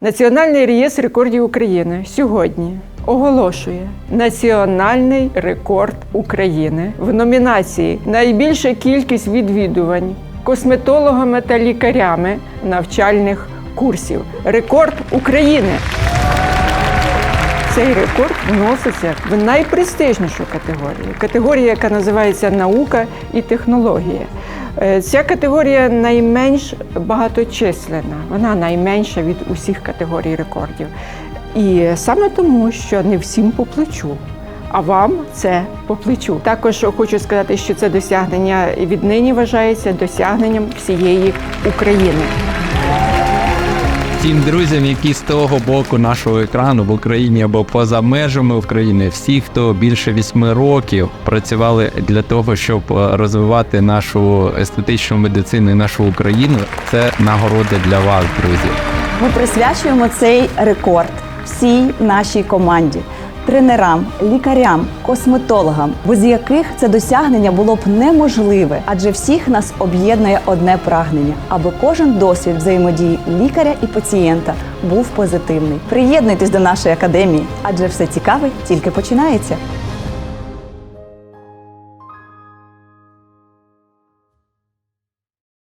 Національний реєстр рекордів України сьогодні оголошує національний рекорд України в номінації Найбільша кількість відвідувань косметологами та лікарями навчальних курсів. Рекорд України. Цей рекорд вноситься в найпрестижнішу категорію категорія, яка називається наука і технологія. Е, Ця категорія найменш багаточисленна, вона найменша від усіх категорій рекордів. І саме тому, що не всім по плечу. А вам це по плечу. Також хочу сказати, що це досягнення віднині вважається досягненням всієї України. Всім друзям, які з того боку нашого екрану в Україні або поза межами України, всі, хто більше вісьми років працювали для того, щоб е, розвивати нашу естетичну медицину і нашу Україну, це нагорода для вас, друзі. Ми присвячуємо цей рекорд всій нашій команді. Тренерам, лікарям, косметологам, без яких це досягнення було б неможливе, адже всіх нас об'єднує одне прагнення, аби кожен досвід взаємодії лікаря і пацієнта був позитивний. Приєднуйтесь до нашої академії, адже все цікаве тільки починається.